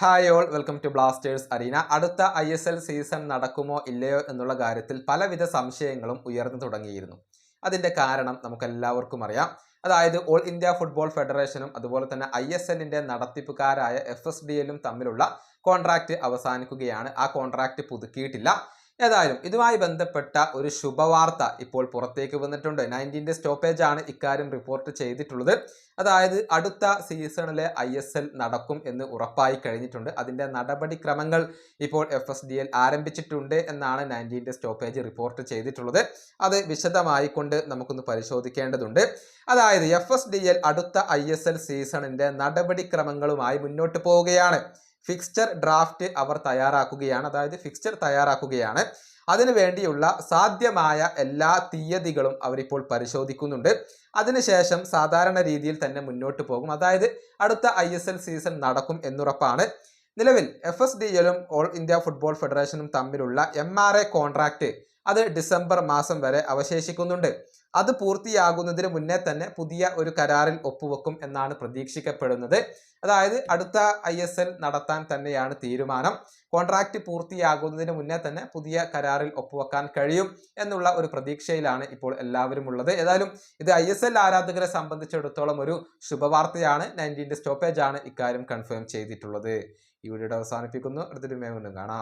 Hi all welcome to blasters arena അടുത്ത I S L season നടക്കുമോ ഇല്ലയോ എന്നുള്ള കാര്യത്തിൽ പലവിധ സംശയങ്ങളും ഉയർന്നു തുടങ്ങിയിരുന്നു. അതിന്റെ കാരണം നമുക്ക് എല്ലാവർക്കും അറിയാം. അതായത് ഓൾ ഇന്ത്യ ഫുട്ബോൾ ഫെഡറേഷനും അതുപോലെ തന്നെ ഐ എസ് എല്ലിന്റെ നടത്തിപ്പുകാരായ എഫ് എസ് ഡി എല്ലും തമ്മിലുള്ള കോൺട്രാക്റ്റ് അവസാനിക്കുകയാണ്. ആ കോൺട്രാക്റ്റ് പുതുക്കിയിട്ടില്ല. ഏതായാലും ഇതുമായി ബന്ധപ്പെട്ട ഒരു ശുഭവാർത്ത ഇപ്പോൾ പുറത്തേക്ക് വന്നിട്ടുണ്ട്. നയന്റീന്റെ സ്റ്റോപ്പേജ് ആണ് ഇക്കാര്യം റിപ്പോർട്ട് ചെയ്തിട്ടുള്ളത്. അതായത് അടുത്ത സീസണിലെ ഐ നടക്കും എന്ന് ഉറപ്പായി കഴിഞ്ഞിട്ടുണ്ട്. അതിന്റെ നടപടിക്രമങ്ങൾ ഇപ്പോൾ എഫ് എസ് ഡി എൽ ആരംഭിച്ചിട്ടുണ്ട് എന്നാണ് നയന്റീന്റെ സ്റ്റോപ്പേജ് റിപ്പോർട്ട് ചെയ്തിട്ടുള്ളത്. അത് വിശദമായി കൊണ്ട് നമുക്കൊന്ന് പരിശോധിക്കേണ്ടതുണ്ട്. അതായത് എഫ് എസ് ഡി എൽ അടുത്ത ഐ എസ് എൽ സീസണിന്റെ നടപടിക്രമങ്ങളുമായി മുന്നോട്ട് പോവുകയാണ്. ഫിക്സ്ചർ ഡ്രാഫ്റ്റ് അവർ തയ്യാറാക്കുകയാണ്. അതായത് ഫിക്സ്ചർ തയ്യാറാക്കുകയാണ്. അതിനുവേണ്ടിയുള്ള സാധ്യമായ എല്ലാ തീയതികളും അവരിപ്പോൾ പരിശോധിക്കുന്നുണ്ട്. അതിനുശേഷം സാധാരണ രീതിയിൽ തന്നെ മുന്നോട്ട് പോകും. അതായത് അടുത്ത ഐ സീസൺ നടക്കും എന്നുറപ്പാണ്. നിലവിൽ എഫ് എസ് ഡി എല്ലും ഓൾ ഇന്ത്യ ഫുട്ബോൾ ഫെഡറേഷനും തമ്മിലുള്ള എം ആർ എ കോൺട്രാക്ട് അത് ഡിസംബർ മാസം വരെ അവശേഷിക്കുന്നുണ്ട്. അത് പൂർത്തിയാകുന്നതിന് മുന്നേ തന്നെ പുതിയ ഒരു കരാറിൽ ഒപ്പുവെക്കും എന്നാണ് പ്രതീക്ഷിക്കപ്പെടുന്നത്. അതായത് അടുത്ത ഐ എസ് എൽ നടത്താൻ തന്നെയാണ് തീരുമാനം. കോൺട്രാക്റ്റ് പൂർത്തിയാകുന്നതിന് മുന്നേ തന്നെ പുതിയ കരാറിൽ ഒപ്പുവെക്കാൻ കഴിയും എന്നുള്ള ഒരു പ്രതീക്ഷയിലാണ് ഇപ്പോൾ എല്ലാവരും ഉള്ളത് ഏതായാലും ഇത് ഐ എസ് എൽ ആരാധകരെ സംബന്ധിച്ചിടത്തോളം ഒരു ശുഭവാർത്തയാണ്. നയന്റീന്റെ സ്റ്റോപ്പേജ് ആണ് ഇക്കാര്യം കൺഫേം ചെയ്തിട്ടുള്ളത്. ഈ വീഡിയോ അവസാനിപ്പിക്കുന്നു. അടുത്തൊരു മേമുണ്ടും കാണാം.